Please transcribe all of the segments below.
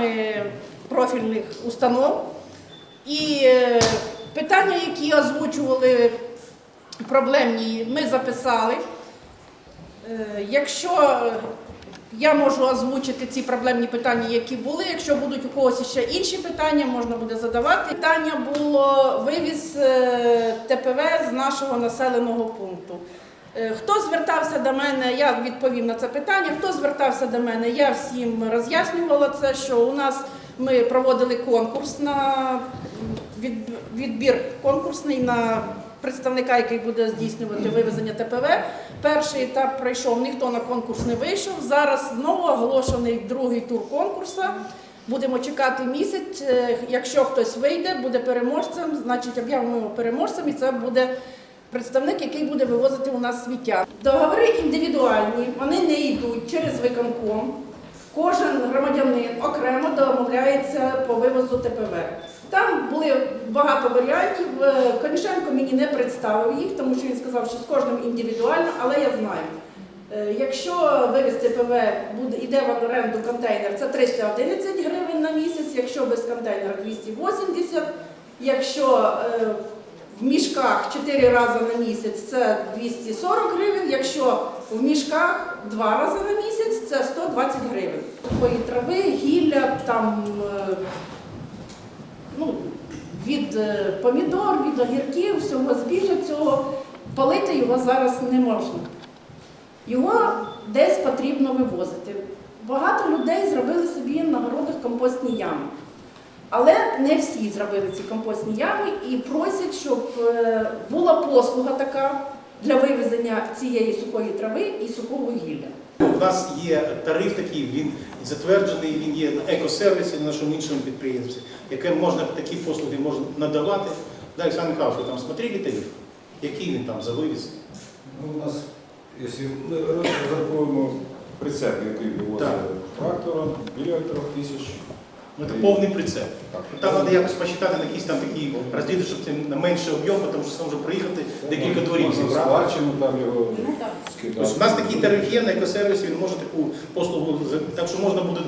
фахівцями профільних установ. І е, питання, які озвучували проблемні, ми записали. Е, Якщо я можу озвучити ці проблемні питання, які були. Якщо будуть у когось ще інші питання, можна буде задавати. Питання було вивіз е, ТПВ з нашого населеного пункту. Е, Хто звертався до мене, я відповім на це питання. Хто звертався до мене, я всім роз'яснювала це, що у нас ми проводили конкурс на відбір конкурсний на представника, який буде здійснювати вивезення ТПВ. Перший етап пройшов, ніхто на конкурс не вийшов. Зараз знову оголошений другий тур конкурсу. Будемо чекати місяць. Е, Якщо хтось вийде, буде переможцем, значить об'явимо переможцем, і це буде представник, який буде вивозити у нас сміття. Договори індивідуальні, вони не йдуть через виконком. Кожен громадянин окремо домовляється по вивозу ТПВ. Там були багато варіантів. Е, Конішенко мені не представив їх, тому що він сказав, що з кожним індивідуально, але я знаю. Е, Якщо вивіз ТПВ буде йде в оренду контейнер, це 311 гривень на місяць, якщо без контейнера 280, якщо е, в мішках 4 рази на місяць це 240 гривень, якщо в мішках 2 рази на місяць це 120 гривень. Такої трави, гілля, там е, ну, від е, помідор, від огірків, всього збіжжя цього, палити його зараз не можна. Його десь потрібно вивозити. Багато людей зробили собі на городах компостні ями. Але не всі зробили ці компостні ями і просять, щоб е, була послуга така для вивезення цієї сухої трави і сухого гілля. У нас є тариф такий, він затверджений, він є на екосервісі на нашому іншому підприємстві, яке можна такі послуги можна надавати. Да, Олександр Михайлович, ви там смотрели тариф? Який він там за вивіз? Ну, у нас, якщо ми розраховуємо прицеп, який вивозить Так. трактором, біля 3 тисяч. Ну, це повний прицеп. Так. Ну, Там треба якось посчитати на якісь там такі розділи, щоб це на менший об'єм, тому що це може проїхати декілька дворів Можна зібрати. там його Ну. Тобто у нас такий тариф є на екосервісі, він може таку послугу, так що можна буде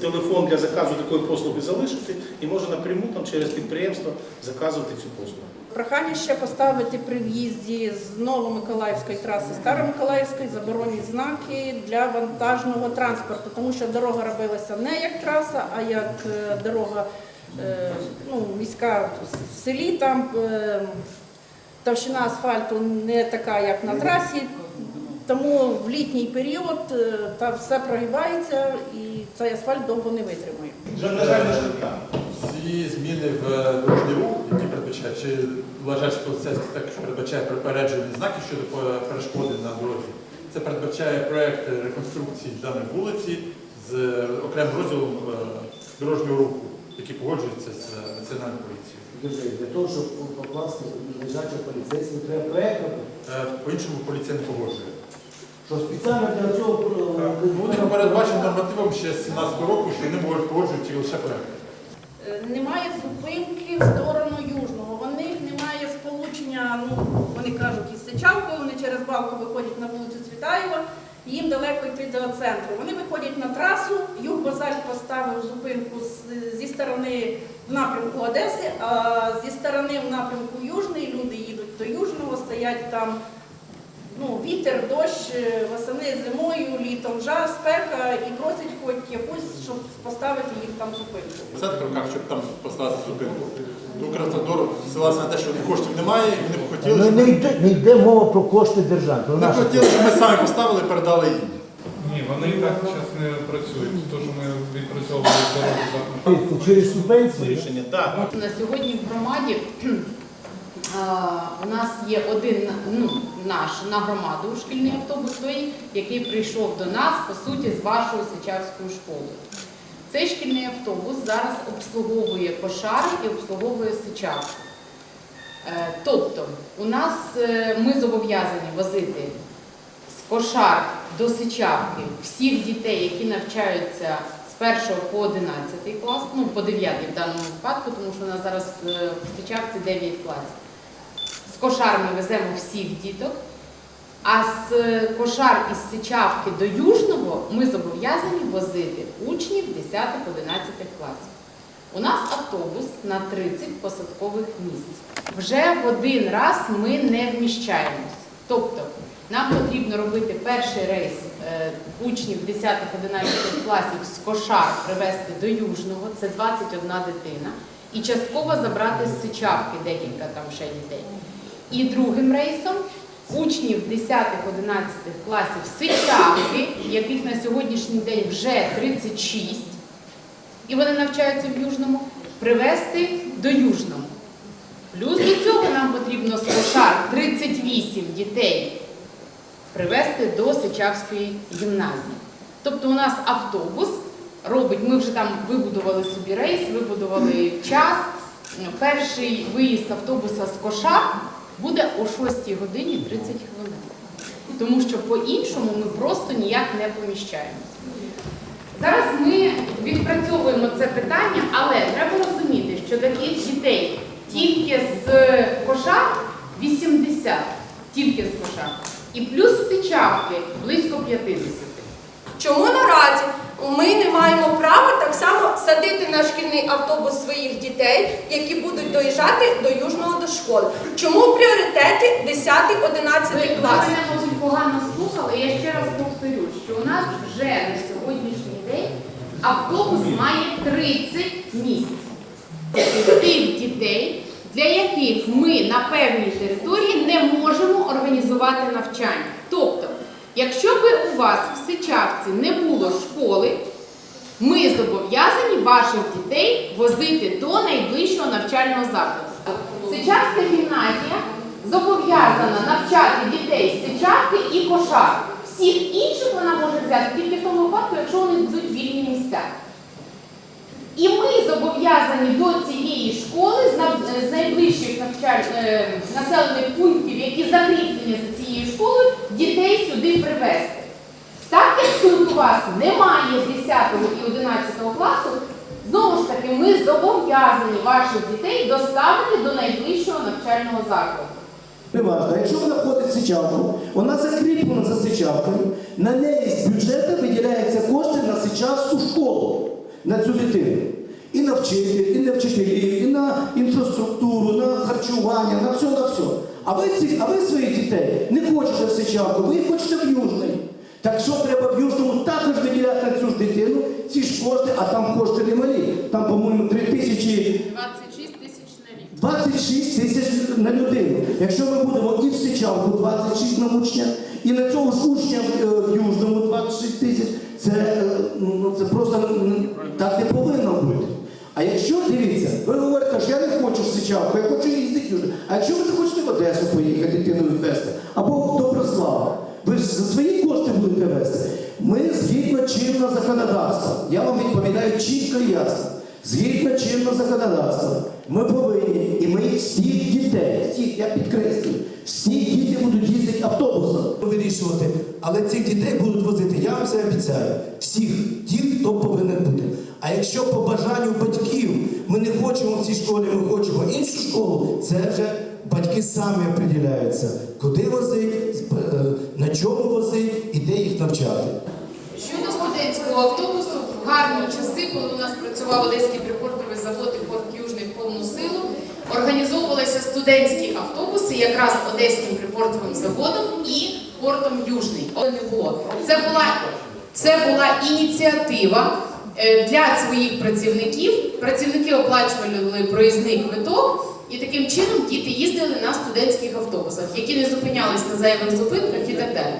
телефон для заказу такої послуги залишити і може напряму там через підприємство заказувати цю послугу. Прохання ще поставити при в'їзді з Новомиколаївської траси Старомиколаївської заборонні знаки для вантажного транспорту, тому що дорога робилася не як траса, а як е, дорога е, ну, міська в селі. Там е, товщина асфальту не така, як на трасі. Тому в літній період е, та все прогибається і цей асфальт довго не витримує. На жаль. Всі зміни в дорожній рух, які передбачають, чи вважаєш поліцейський так, що передбачає попереджувальні знаки щодо перешкоди на дорозі. Це передбачає проект реконструкції даної вулиці з окремим розділом е, дорожнього руху, який погоджується з національною поліцією. Для того, щоб покласти лежачого поліцейського, треба проєкт робити. Е, По-іншому поліція не погоджує. Що спеціально для цього е, Ну, Вони передбачені нормативом ще з 17 року, що вони можуть погоджувати лише проект. Е, Немає зупинки в сторону ну вони кажуть, із Сичавкою, вони через балку виходять на вулицю Цвітаєва, їм далеко йти до центру. Вони виходять на трасу, юг базальт поставив зупинку зі сторони в напрямку Одеси, а зі сторони в напрямку Южний люди їдуть до Южного, стоять там. Ну, вітер, дощ, е, восени зимою, літом жар, спека і просять хоч якусь, щоб поставити їм там зупинку. В центрі руках, щоб там поставити зупинку. Укравтодор ссилався на те, що коштів немає, і вони б хотіли, не, щоб не, йде, не йде мова про кошти держави. Про вони б наші хотіли, щоб ми самі поставили і передали їм. Ні, вони і так зараз не працюють. То, що ми відпрацьовували дорогу за кошти. Через субвенції. Рішення, так. На сьогодні в громаді У нас є один ну, наш на громаду шкільний автобус, той, який прийшов до нас, по суті, з вашою Сичавською школою. Цей шкільний автобус зараз обслуговує Кошар і обслуговує Сичавку. Е, Тобто, у нас е, ми зобов'язані возити з Кошар до Сичавки всіх дітей, які навчаються з 1 по 11 клас, ну по 9 в даному випадку, тому що у нас зараз е, в Сичавці 9 класів. Кошар ми веземо всіх діток, а з е, Кошар із Сичавки до Южного ми зобов'язані возити учнів 10-11 класів. У нас автобус на 30 посадкових місць. Вже в один раз ми не вміщаємось. Тобто нам потрібно робити перший рейс е, учнів 10-11 класів з Кошар привезти до Южного, це 21 дитина, і частково забрати з Сичавки декілька там ще дітей. І другим рейсом учнів 10-11 класів Сичавки, яких на сьогоднішній день вже 36, і вони навчаються в Южному, привезти до Южного. Плюс до цього нам потрібно з Кошар 38 дітей привезти до Сичавської гімназії. Тобто у нас автобус робить, ми вже там вибудували собі рейс, вибудували час. Перший виїзд автобуса з Кошар буде о 6 годині 30 хвилин. Тому що по-іншому ми просто ніяк не поміщаємося. Зараз ми відпрацьовуємо це питання, але треба розуміти, що таких дітей тільки з кошар 80, тільки з кошар. І плюс з сичавки близько 50. Чому наразі ми не маємо права так само садити на шкільний автобус своїх дітей, які будуть доїжджати до Южного до школи? Чому в пріоритеті 10-11 Ви, ви клас? мене, мабуть, погано слухали. Я ще раз повторю, що у нас вже на сьогоднішній день автобус має 30 місць. Тих дітей, для яких ми на певній території не можемо організувати навчання. Тобто, якщо би у вас в Сичавці не було школи, ми зобов'язані ваших дітей возити до найближчого навчального закладу. Сичавська гімназія зобов'язана навчати дітей з Сичавки і Кошар. Всіх інших вона може взяти тільки в тому випадку, якщо вони будуть вільні місця. І ми зобов'язані до цієї школи з найближчих навчаль... е, населених пунктів, які закріплені за цією школою, дітей сюди привезти. Так як у немає 10 і 11 класу, знову ж таки, ми зобов'язані ваших дітей доставити до найближчого навчального закладу. Неважно, якщо вона ходить в Сичавку, вона закріплена за Сичавкою, на неї з бюджету виділяються кошти на Сичавську школу, на цю дитину. І на вчителів, і на вчителів, і на інфраструктуру, на харчування, на все, на все. А ви, ці, а ви своїх дітей не хочете в Сичавку, ви їх хочете в Южний. Так що треба в Южному також виділяти на цю ж дитину ці ж кошти, а там кошти немалі. Там, по-моєму, 3 тисячі 26 тисяч на рік. 26 тисяч на людину. Якщо ми будемо і в Сичавку 26 на учня, і на цього ж учня в, е, Южному 26 тисяч, це, е, ну, це просто м, так не повинно бути. А якщо, дивіться, ви в Сичавку, я хочу їздити в А якщо ви захочете в Одесу поїхати, дитину відвезти, або в Доброслава, ви ж за свої кошти будете везти. Ми згідно чинного законодавства, я вам відповідаю чітко і ясно. Згідно чинного законодавства, ми повинні, і ми всіх дітей, всіх, я підкреслюю, всі діти будуть їздити автобусом. Вирішувати, але цих дітей будуть возити, я вам це обіцяю. Всіх тих, хто повинен. А якщо по бажанню батьків ми не хочемо в цій школі, ми хочемо іншу школу, це вже батьки самі определяються, куди возить, е, на чому возить і де їх навчати. Щодо студентського автобусу, в гарні часи, коли у нас працював Одеський припортовий завод і порт Южний в повну силу, організовувалися студентські автобуси якраз Одеським припортовим заводом і портом Южний. Це була, це була ініціатива для своїх працівників. Працівники оплачували проїзний квиток. І таким чином діти їздили на студентських автобусах, які не зупинялись на зайвих зупинках і так далі.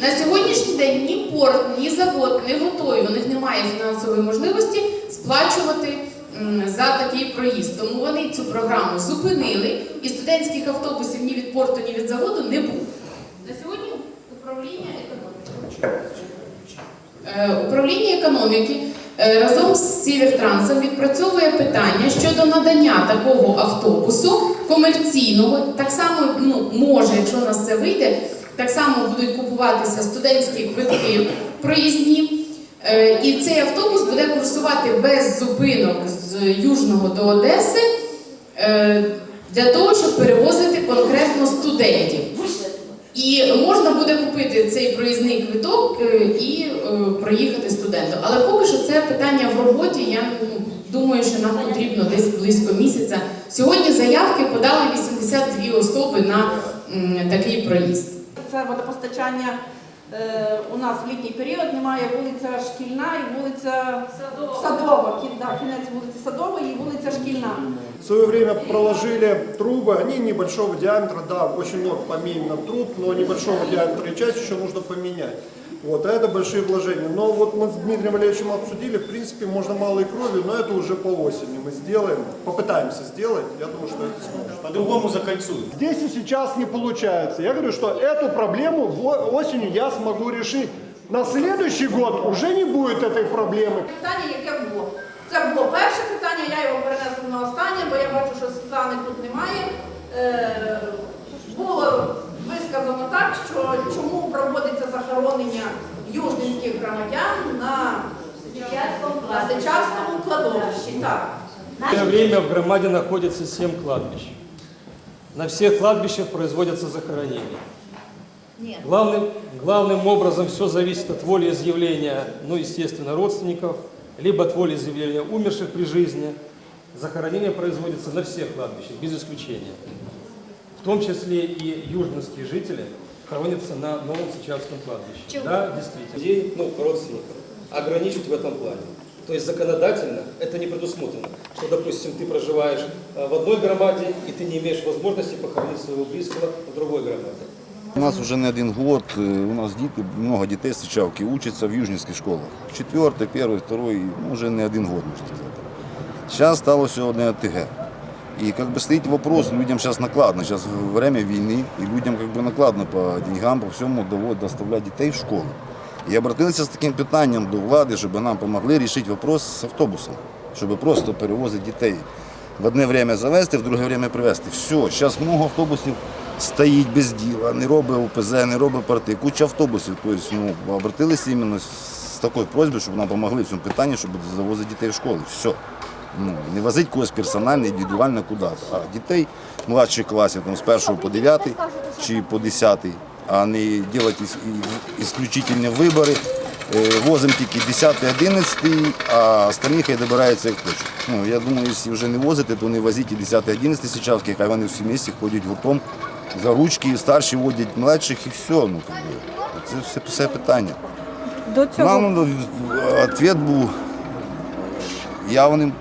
На сьогоднішній день ні порт, ні завод не готові, у них немає фінансової можливості сплачувати за такий проїзд. Тому вони цю програму зупинили, і студентських автобусів ні від порту, ні від заводу не було. На сьогодні управління економіки. Е, Управління економіки е, разом з Сівертрансом відпрацьовує питання щодо надання такого автобусу комерційного. Так само ну, може, якщо у нас це вийде, так само будуть купуватися студентські квитки проїзні. Е, І цей автобус буде курсувати без зупинок з Южного до Одеси е, для того, щоб перевозити конкретно студентів. І можна буде купити цей проїзний квиток е, і е, проїхати студентом. Але поки що це питання в роботі. Я ну, думаю, що нам потрібно десь близько місяця. Сьогодні заявки подали 82 особи на такий проїзд. Це водопостачання у нас в літній період немає вулиця Шкільна і вулиця Садова. Да, кінець вулиці Садової і вулиця Шкільна. В свое время проложили трубы, они небольшого диаметра, да, очень много поменяно труб, но небольшого диаметра, и часть еще нужно поменять. Вот, а это большие вложения. Но вот мы с Дмитрием Валерьевичем обсудили, в принципе, можно малой кровью, но это уже по осени мы сделаем, попытаемся сделать, я думаю, что это сможем. По-другому закольцують. Здесь и сейчас не получается. Я говорю, что эту проблему в- осенью я смогу решить. На следующий год уже не будет этой проблемы. Питання, яке було. Це було перше питання, я його перенесла на останнє, бо я бачу, що Світлани тут немає. Е, було висказано так, що чому проводиться захоронення южненських громадян на Сичавському кладовищі. Так. В это время в громаде находится семь кладбищ. На всех кладбищах производятся захоронения. Главным, главным образом все зависит от волеизъявления, ну, естественно, родственников, либо от волеизъявления умерших при жизни. Захоронения производятся на всех кладбищах, без исключения. В том числе и южнинские жители хоронятся на Новом Сычавском кладбище. Да, действительно. людей, ну, родственников, ограничить в этом плане. То есть законодательно это не предусмотрено, что, допустим, ты проживаешь э, в одной громаде, и ты не имеешь возможности похоронить своего близкого в другой громаде. У нас вже не один год, е, у нас діти, много дітей з Сичавки учатся в южнівських школах. Четвертый, первый, второй, ну, уже не один год, можна сказати. Сейчас стало все одне ОТГ. И как бы стоит вопрос, людям сейчас накладно, сейчас время війни, и людям как бы накладно по деньгам, по всьому доводить доставлять дітей в школу. І обратилися з таким питанням до влади, щоб нам допомогли рішити вопрос з автобусом, щоб просто перевозити дітей. В одне время завести, в друге время привезти. Все, зараз много автобусів стоїть без діла, не робить ОПЗ, не робить парти, куча автобусів. Тобто, ну, обратилися іменно з такою просьбою, щоб нам допомогли в цьому питанні, щоб завозити дітей в школу. Все. Ну, не возить когось персонально, індивідуально куди-то, а дітей младших класів там, з 1 по 9 чи по 10, а не робити ісключительні вибори. Е, Возимо тільки 10, 11, а остальні хай добираються як хочуть. Ну, я думаю, якщо вже не возити, то не возіть і 10, 11 січавських, хай вони всі місці ходять гуртом за ручки, старші водять младших і все. Ну. Це все, все питання. До цього Нам ну, відповідь був явним.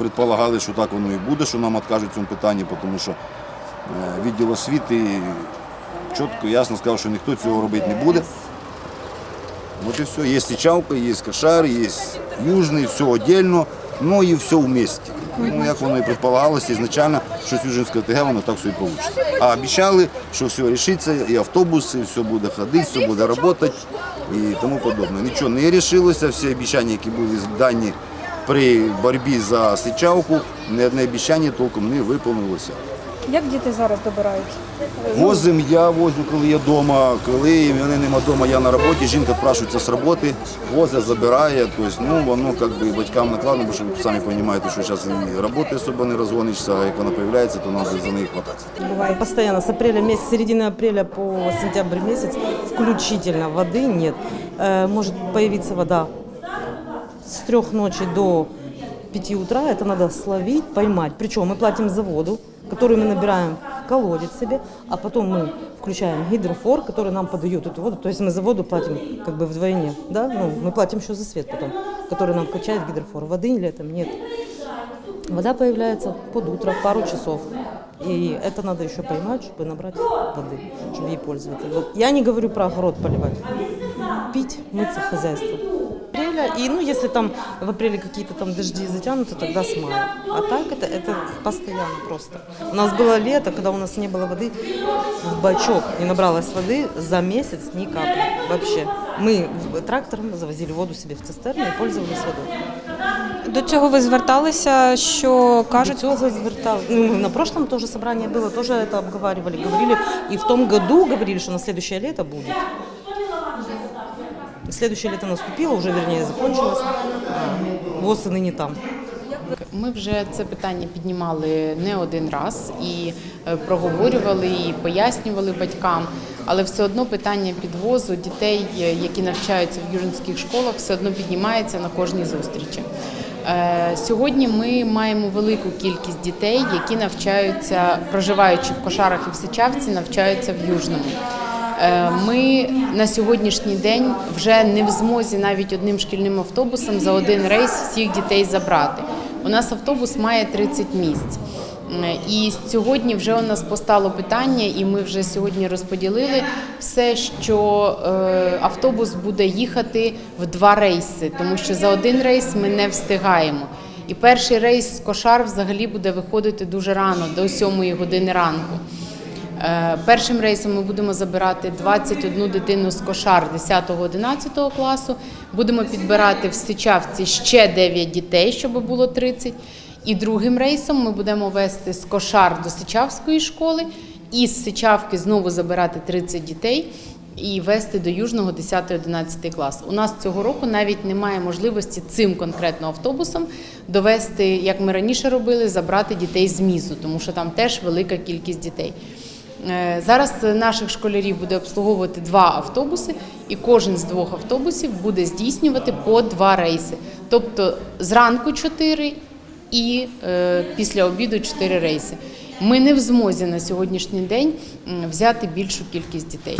Предполагали, що так воно і буде, що нам відкажуть в цьому питанні, тому що е, відділ освіти чітко, ясно сказав, що ніхто цього робити не буде. Вот и все. Есть Сичавка, есть Кашар, есть Южный, все отдельно, но и все вместе. Ну, як воно і предполагалося ізначально, що з Южинського ТГ воно так все і вийде. А обіцяли, що все рішиться, і автобуси, все буде ходити, все буде працювати і тому подобне. Нічого не вирішилося, всі обіцяння, які були дані при боротьбі за Сичавку, ні одне обіцяння толком не виповнилося. як діти зараз добираються? Возим я возю, коли я вдома, коли мене нема вдома, я на роботі, жінка відпрашується з роботи, возить, забирає. Тобто, ну, воно как би, батькам накладно, бо що ви самі розумієте, що зараз і роботи особо не розгонишся, а як вона з'являється, то треба за неї хвататися. Буває. Постоянно с апреля месяца, с середины апреля по сентябрь месяц включительно воды нет. Э, Может появиться вода с трех ночи до 5 утра. Это надо словить, поймать. Причем мы платим за воду, которую мы набираем в колодец себе, а потом мы включаем гидрофор, который нам подает эту воду. То есть мы за воду платим как бы вдвойне. Да? Ну, мы платим еще за свет потом, который нам качает гидрофор. Воды летом нет. Вода появляется под утро, пару часов. И это надо еще поймать, чтобы набрать воды, чтобы ей пользоваться. Вот я не говорю про огород поливать. Пить, мыться, хозяйство. апреля. И, ну, если там в апреле какие-то там дожди затянутся, тогда с мая. А так это, это постоянно просто. У нас было лето, когда у нас не было воды в бачок, не набралось воды за месяц ни капли вообще. Мы трактором завозили воду себе в цистерну и пользовались водой. До цього ви зверталися, що кажуть? До цього звертали. Ну, на прошлом тоже собрание было, тоже это обговаривали. Говорили, и в том году говорили, что на следующее лето будет. Следующее лето наступило, уже вернее закончилось. ВОЗ ныне там. Ми вже це питання піднімали не один раз і е, проговорювали, і пояснювали батькам. Але все одно питання підвозу дітей, е, які навчаються в южинських школах, все одно піднімається на кожній зустрічі. Е, Сьогодні ми маємо велику кількість дітей, які навчаються, проживаючи в Кошарах і в Сичавці, навчаються в Южному. Е, Ми на сьогоднішній день вже не в змозі навіть одним шкільним автобусом за один рейс всіх дітей забрати. У нас автобус має 30 місць. Е, І сьогодні вже у нас постало питання, і ми вже сьогодні розподілили все, що е, автобус буде їхати в два рейси, тому що за один рейс ми не встигаємо. І перший рейс з кошар взагалі буде виходити дуже рано, до 7 години ранку. Е, Першим рейсом ми будемо забирати 21 дитину з кошар 10-11 класу. Будемо підбирати в Сичавці ще 9 дітей, щоб було 30. І другим рейсом ми будемо вести з кошар до Сичавської школи і з Сичавки знову забирати 30 дітей і вести до Южного 10-11 клас. У нас цього року навіть немає можливості цим конкретно автобусом довести, як ми раніше робили, забрати дітей з мізу, тому що там теж велика кількість дітей. Е, Зараз наших школярів буде обслуговувати два автобуси, і кожен з двох автобусів буде здійснювати по два рейси. Тобто зранку чотири і е, після обіду чотири рейси. Ми не в змозі на сьогоднішній день взяти більшу кількість дітей.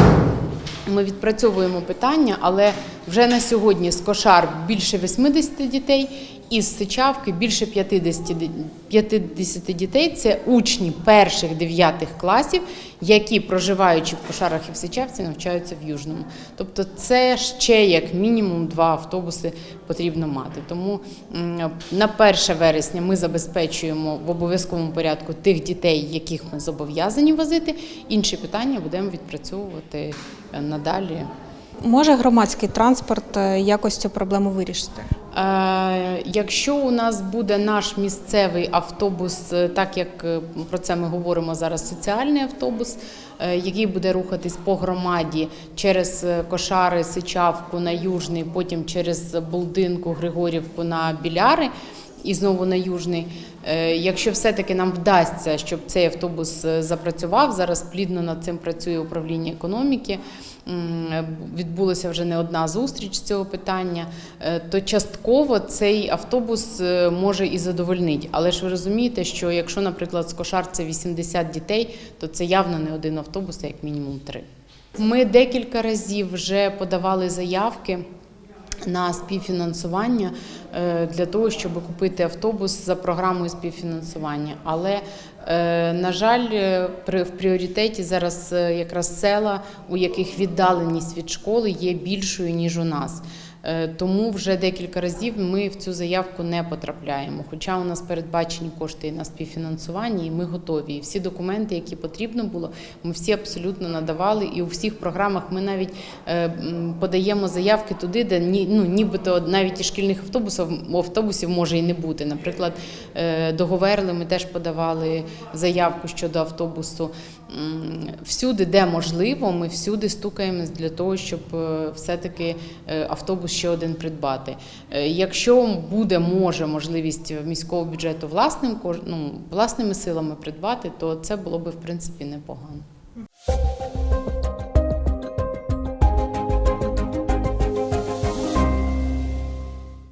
Ми відпрацьовуємо питання, але вже на сьогодні з кошар більше 80 дітей, і з Сичавки більше 50, ди- 50 дітей. Це учні перших дев'ятих класів, які, проживаючи в кошарах і в Сичавці, навчаються в Южному. Тобто, це ще як мінімум два автобуси потрібно мати. Тому на 1 вересня ми забезпечуємо в обов'язковому порядку тих дітей, яких ми зобов'язані возити. Інші питання будемо відпрацьовувати е, надалі. Може громадський транспорт е, якось цю проблему вирішити? Е, Якщо у нас буде наш місцевий автобус, е, так як про це ми говоримо зараз, соціальний автобус, який буде рухатись по громаді через Кошари, Сичавку на Южний, потім через Болдинку, Григорівку на Біляри і знову на Южний. Якщо все-таки нам вдасться, щоб цей автобус запрацював, зараз плідно над цим працює управління економіки. Відбулася вже не одна зустріч з цього питання, е, то частково цей автобус е, може і задовольнить. Але ж ви розумієте, що якщо, наприклад, з кошар це 80 дітей, то це явно не один автобус, а як мінімум три. Ми декілька разів вже подавали заявки на співфінансування е, для того, щоб купити автобус за програмою співфінансування. Але, е, на жаль, е, в пріоритеті зараз якраз села, у яких віддаленість від школи є більшою, ніж у нас. Е, Тому вже декілька разів ми в цю заявку не потрапляємо. Хоча у нас передбачені кошти на співфінансування, і ми готові. І всі документи, які потрібно було, ми всі абсолютно надавали. І у всіх програмах ми навіть е, подаємо заявки туди, де ну, нібито навіть і шкільних автобусів автобусів може і не бути. Наприклад, е, до ми теж подавали заявку щодо автобусу. Всюди, де можливо, ми всюди стукаємось для того, щоб е, все-таки е, автобус ще один придбати. Е, Якщо буде може можливість міського бюджету власним ну, власними силами придбати, то це було би в принципі непогано.